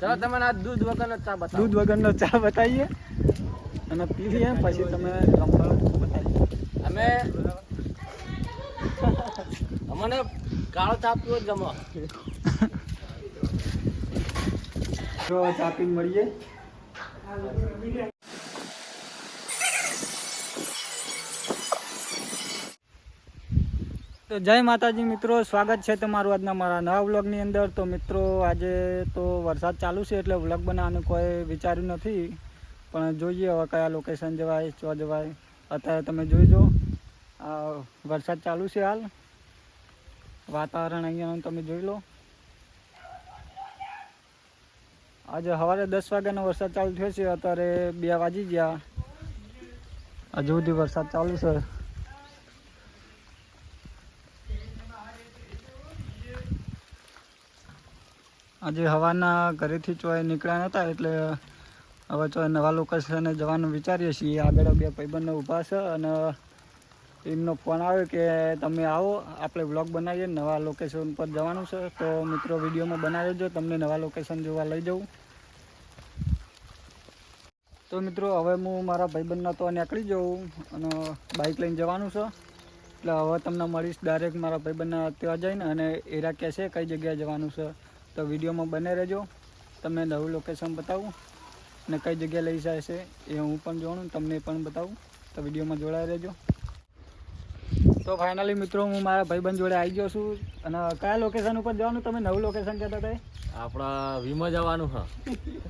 ચાલો તમને આ દૂધ વગરનો ચા બતાવો. દૂધ વગરનો ચા બતાવીએ અને પી લઈએ પછી તમે અમે અમને કાળો ચા પીવો જ ગમો. ચા પીને મળીએ. તો જય માતાજી મિત્રો, સ્વાગત છે તમારું આજના મારા નવા વ્લોગની અંદર. તો મિત્રો, આજે તો વરસાદ ચાલુ છે એટલે વ્લોગ બનાવવાનું કોઈ વિચાર્યું નથી. પણ જોઈએ હવે કયા લોકેશન જવાય, ચો જવાય. અત્યારે તમે જોઈજો. વરસાદ ચાલુ છે હાલ. વાતાવરણ અહીંયાનું તમે જોઈ લો. આજે સવારે દસ વાગ્યાનો વરસાદ ચાલુ થયો છે, અત્યારે બે વાગી ગયા. હજુ સુધી વરસાદ ચાલુ છે. આજે હવાના ઘરેથી ચોય નીકળ્યા નહોતા એટલે હવે ચોય નવા લોકેશને જવાનું વિચારીએ છીએ. આગળ બે ભાઈબંધો ઊભા છે અને એમનો ફોન આવ્યો કે તમે આવો, આપણે બ્લોગ બનાવીએ, નવા લોકેશન પર જવાનું છે. તો મિત્રો, વિડીયોમાં બનાવી દેજો, તમને નવા લોકેશન જોવા લઈ જાઉં તો મિત્રો, હવે હું મારા ભાઈબંધના તો નીકળી જાઉં અને બાઇક લઈને જવાનું છે. એટલે હવે તમને મળીશ. ડાયરેક્ટ મારા ભાઈબંધના ત્યાં જઈને અને એરા કહેશે કઈ જગ્યાએ જવાનું છે. તો વિડીયોમાં બને રહેજો. તમને નવું લોકેશન બતાવું અને કઈ જગ્યાએ લઈ જાય છે એ હું પણ જાણું તમને પણ બતાવું. તો વિડીયોમાં જોડાઈ રહેજો. તો ફાઇનલી મિત્રો હું મારા ભાઈબંધ જોડે આવી ગયો છું. અને કયા લોકેશન ઉપર જવાનું? તમે નવું લોકેશન કહેતા હતા આપણા વીમા જવાનું હા.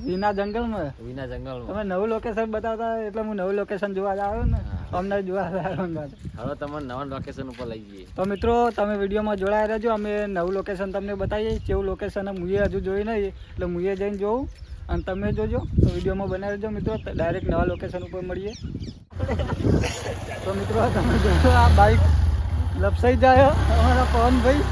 વિના જંગલમાં? વિના જંગલમાં. તમે નવું લોકેશન બતાવતા એટલે હું નવું લોકેશન જોવા જ આવ્યો ને. અમને હવે તમને નવા લોકેશન ઉપર લઈ જઈએ. તો મિત્રો તમે વિડીયોમાં જોડાયા રહેજો. અમે નવું લોકેશન તમને બતાવીએ. કેવું લોકેશન મુએ હજુ જોઈ નહીં. એટલે મુએ જઈને જોઉં અને તમે જોજો. તો વિડીયોમાં બનાવી રહેજો મિત્રો. ડાયરેક્ટ નવા લોકેશન ઉપર મળીએ. તો મિત્રો તમે જોજો આ બાઇક લપસાઈ જાય અમારા પવનભાઈ.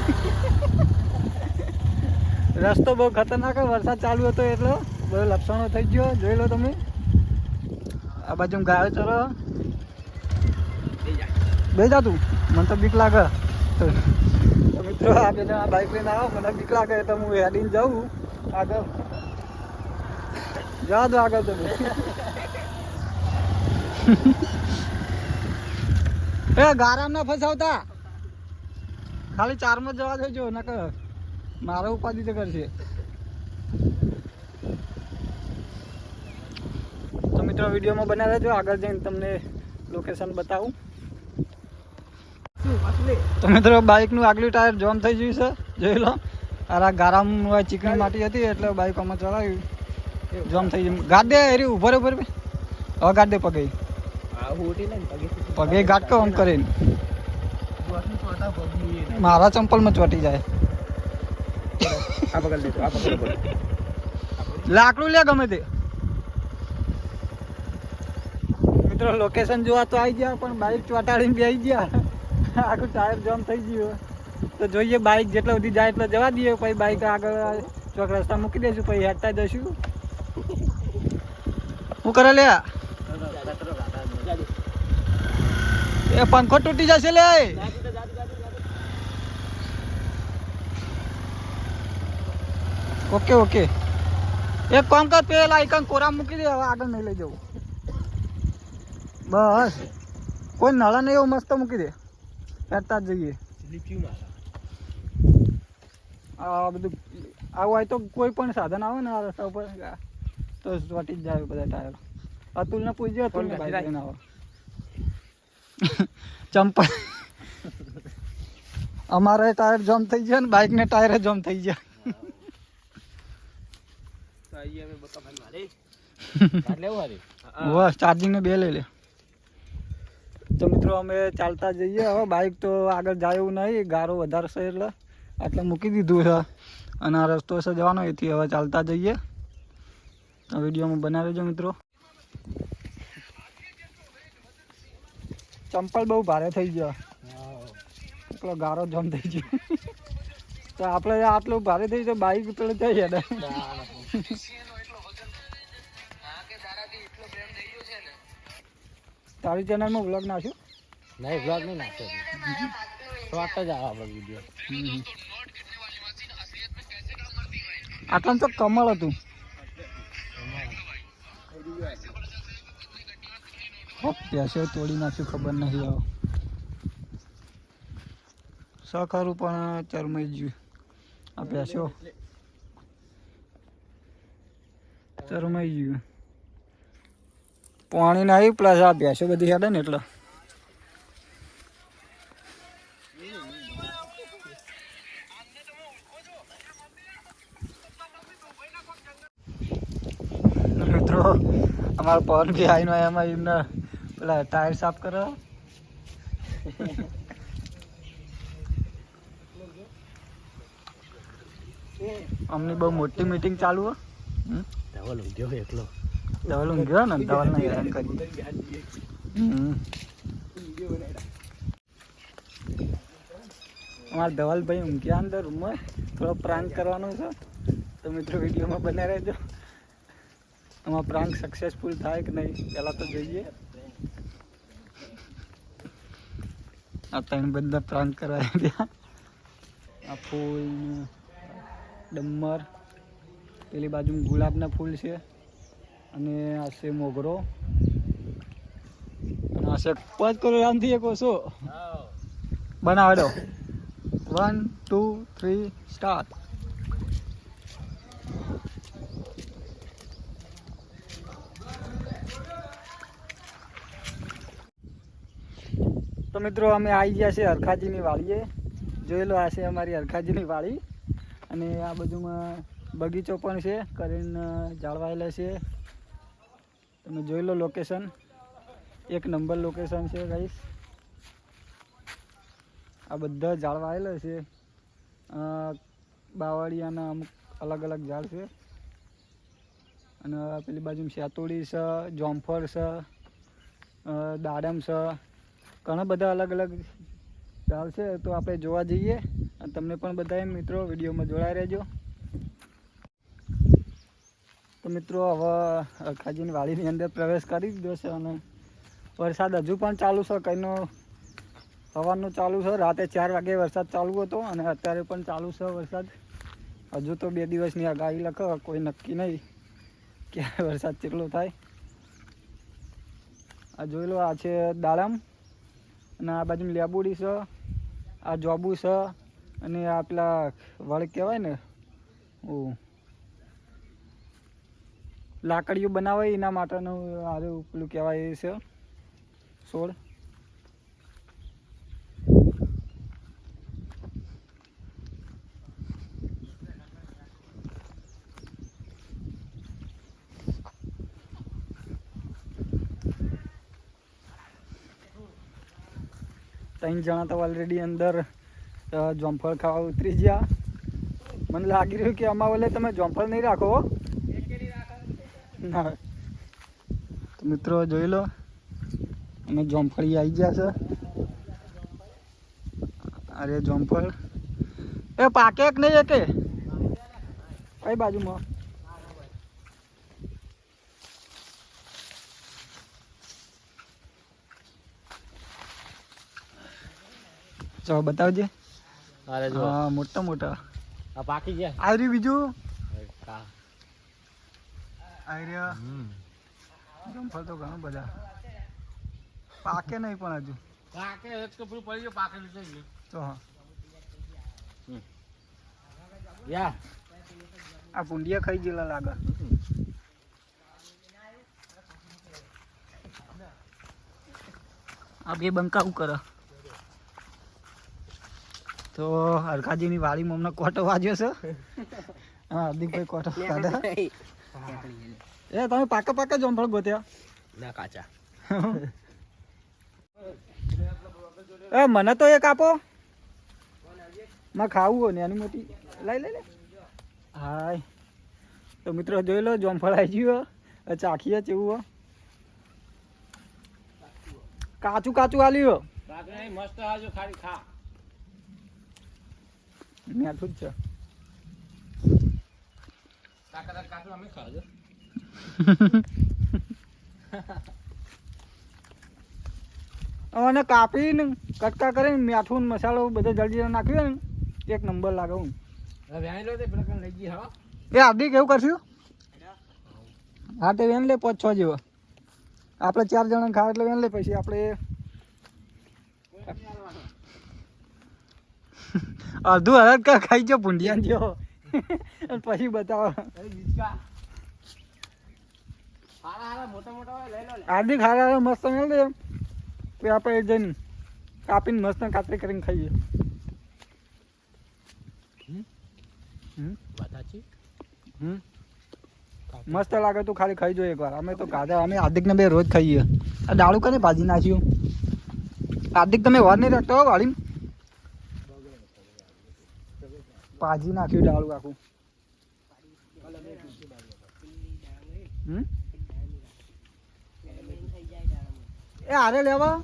રસ્તો બહુ ખતરનાક હોય, વરસાદ ચાલુ હતો એટલે બધો લપસણો થઈ ગયો. જોઈ લો તમે. આ બાજુ ગાયો ચરો. બે જા તું. મને તો બીક લાગે. તો મિત્રો આ બેને આ બાઇક લઈને આવો. મને બીક લાગે તો હું હેડીને જાઉં. આગળ. જવા દો આગળ તમે એ, ગારામ ના ફસાવતા. ખાલી ચારમાં જવા દેજો, નકર મારો ઉપાધિ તો કરશે. તો મિત્રો, વિડીયોમાં બનાવી રહેજો. આગળ જઈને તમને લોકેશન બતાવું. તો મિત્રો બાઇકનું આગલું ટાયર જોમ થઈ ગયું છે જોઈ લો. આ ગારામાં ચીકણી માટી હતી એટલે બાઇક આમાં ચલાવ્યું જોમ થઈ ગયું. ગાડ દે એરી ઊભો રે ઊભો રે હવે ગાડ દે પગે પગે કે આમ કરીને. મારા ચંપલમાં ચોટી જાય. લાકડું લે ગમે તે. મિત્રો લોકેશન જોવા તો આવી ગયા પણ બાઇક ચોટાડીને બેસી ગયા. આખું ટાયર જામ થઈ ગયું તો જોઈએ બાઇક જેટલા સુધી જાય એટલે જવા દઈએ. પછી બાઇક આગળ ચોક રસ્તા મૂકી દઈશું, પછી હેઠતા જઈશું. શું કરે લે? એ પંખો તૂટી જશે લે. Okay okay. એક કામ કર, પેલા આઈકન કોરા મૂકી દે, હવે આગળ નહીં લઈ જવું. બસ. કોઈ નળા નહીં એવું મસ્ત મૂકી દે. હેઠતા જ જઈએ આ બધું આવું હોય તો કોઈ પણ સાધન આવે ને આ રસ્તા ઉપર તો ચોટી જ જાય બધા ટાયર અતુલને પૂછજો અતુલને બાઈક આવો ચંપલ અમારે ટાયર જમ થઈ ગયા ને બાઇકને ટાયર જમ થઈ ગયા ચાર્જિંગ ને બે લઈ લે તો મિત્રો અમે ચાલતા જઈએ હવે બાઇક તો આગળ જાય એવું નહીં. ગારો વધારે છે એટલે એટલે મૂકી દીધું છે. અને આ રસ્તો છે જવાનો. એથી હવે ચાલતા જઈએ. આ વિડીયોમાં બનાવી દેજો મિત્રો. ચંપલ બહુ ભારે થઈ ગયો. એટલો ગારો જમ થઈ ગયો. તો આપણે આટલું ભારે થઈ તો બાઇક પેલો જઈએ ને. તારી ચેનલમાં બ્લોગ નાખ્યો? નહીં બ્લોગ નહીં નાખ્યો. શોર્ટ જ આવે આપણો વીડિયો આટલા તો કમળ હતું. પ્યાસે તોડી નાખ્યું ખબર નહીં આવો સહકારું પણ ચરમઈ ગયું. આ પ્યાસો ચરમઈ ગયું. પાણી ના આવી પ્લસ આ ભેંસો બધી હેડે ને એટલે. મિત્રો, અમારા પવન બી આવીને એમાં એમને પેલા ટાયર સાફ કરો અમની બહુ મોટી મીટિંગ ચાલુ હોય એકલો. ધવલ ઊંઘ્યો ને ધવલ ને હેરાન કરી. અમારા ધવલભાઈ ઊંઘ્યા અંદર રૂમમાં. થોડો પ્રાંક કરવાનો છે. તો મિત્રો વિડીયોમાં બને રહેજો. અમારા પ્રાંક સક્સેસફુલ થાય કે નહીં પહેલાં તો જોઈએ. આ ત્રણ બધા પ્રાંક કરાવી ત્યાં આ ફૂલ ડમ્મર. ડમર પેલી બાજુ ગુલાબના ફૂલ છે. અને આ છે મોગરો. અને આ છે પાંચ કરોડ આમથી એક ઓછો. બનાવડો વન ટુ થ્રી સ્ટાર્ટ તો મિત્રો, અમે આવી ગયા છે હરખાજીની વાડીએ. જોયેલો આ છે અમારી હરખાજીની વાડી. અને આ બાજુમાં બગીચો પણ છે. કરીને જાળવાયેલા છે. તમે જોઈ લો લોકેશન એક નંબર લોકેશન છે ગાઈસ આ બધા જાળવાયેલા છે. અ, બાવળિયાના અમુક અલગ અલગ ઝાડ છે. અને પેલી બાજુ શેતોડી છે જોમફળ છે દાડમ છે. ઘણા બધા અલગ અલગ ઝાડ છે. તો આપણે જોવા જઈએ અને તમને પણ બધા મિત્રો વિડીયોમાં જોડાઈ રહેજો. મિત્રો, હવે ખાજીની વાડીની અંદર પ્રવેશ કરી દીધો છે અને વરસાદ હજુ પણ ચાલુ છે. કંઈનો સવારનું ચાલુ છે, રાતે ચાર વાગે વરસાદ ચાલુ હતો અને અત્યારે પણ ચાલુ છે વરસાદ. હજુ તો બે દિવસની આગાહી લખો કોઈ નક્કી નહીં ક્યારે વરસાદ કેટલો થાય. આ જોઈ લો, આ છે દાડમ અને આ બાજુ લેબુડી છે, આ જોબુ છે અને આ પેલા વળ કહેવાય ને ઓ લાકડીઓ બનાવે એના માટેનું આરું પેલું કહેવાય છે. છોડ ત્રણ જણા તો ઓલરેડી અંદર જોમફળ ખાવા ઉતરી ગયા. મને લાગી રહ્યું કે આમાં ઓલે તમે જોમફળ નહીં રાખો ના તો મિત્રો જોઈ લો. અમે જોમફળી આવી ગયા છે. અરે જોમફળ. એ પાકે કે નહીં એકે? કઈ બાજુમાં? ચલો બતાવજે. અરે જો. હા મોટા મોટા. આ પાકી ગયા? આ રહ્યું બીજું? જમફળ તો ઘણું બધા. પાકે નહીં પણ હજુ. પાકે એક તો પેલું પડી ગયું પાકે લીધે તો હા. યા. આ ભૂંડિયા ખાઈ ગયેલા લાગે. આ બે બંકા શું કરે? તો હરખાજીની વાડીમાં અમને કોટો વાજ્યો છે. હા હાર્દિકભાઈ કોટો કાઢા એ તમે પાકા પાકા જમફળ ગોત્યા? ના કાચા. એ મને તો એક આપો. માં ખાવું હોય ને એની મોટી. લઈ લઈ લે હાય. તો મિત્રો જોઈ લો જોમફળ આવી ગયું. ચાખીએ કેવું કાચું કાચું આલ્યું મસ્ત ખાલી ખા. મેઠું જ છે. અને કાપીને કટકા કરીને મીઠું મસાલો બધો જલ્દી નાખ્યો ને. એક નંબર લાગે હું. એ હાર્દિક એવું કરશું? હા તે વેન લે પાંચ છ જેવો. આપણે ચાર જણા ખાવા એટલે વેન લે પછી આપણે અડધું હરદ ખાઈ જો ભૂંડિયા જો અને પછી બતાવો. મોટા મોટા હોય લઈ લો લે. હાર્દિક હારા મસ્ત મેળ દે પછી આપણે જઈને કાપીને મસ્ત કાતરી કરીને ખાઈએ. મસ્ત લાગે તું ખાલી ખાઈ જોઈએ એકવાર. અમે તો ગાધા અમે હાર્દિકને બે રોજ ખાઈએ. આ ડાળું કરે ભાજી નાખ્યું? હાર્દિક તમે વાર નહીં રાખતો હો વાળી ભાજી નાખ્યું ડાળું આખું. હમ? એ હારે લેવા?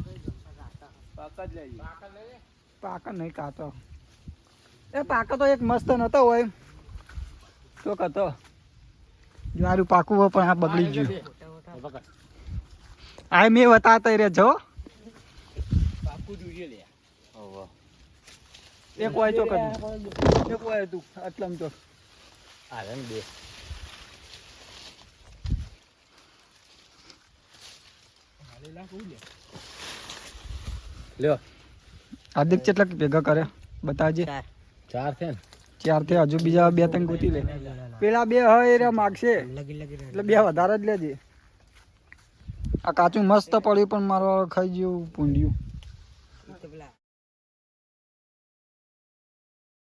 પાક નહીં કાતો એ પાકા તો એક મસ્ત નતો હોય. તો કતો જ્વારું પાકું હોય પણ આ બગડી ગયું. આ મેં બતાતા રે જો. પાકું જોઈએ લે. હોવે. એક વાય ચોક એક વાય તું આટલામ ચોક. આ બે. લ્યો. હાર્દિક કેટલા ભેગા કરે? બતાજે ચાર. છે ને? ચારથી હજુ બીજા બે ત્રણ ગોતી લે. પેલા બે હોય એ માગશે. એટલે બે વધારે જ લેજે. આ કાચું મસ્ત પડ્યું પણ મારો ખાઈ ગયું પૂંડ્યું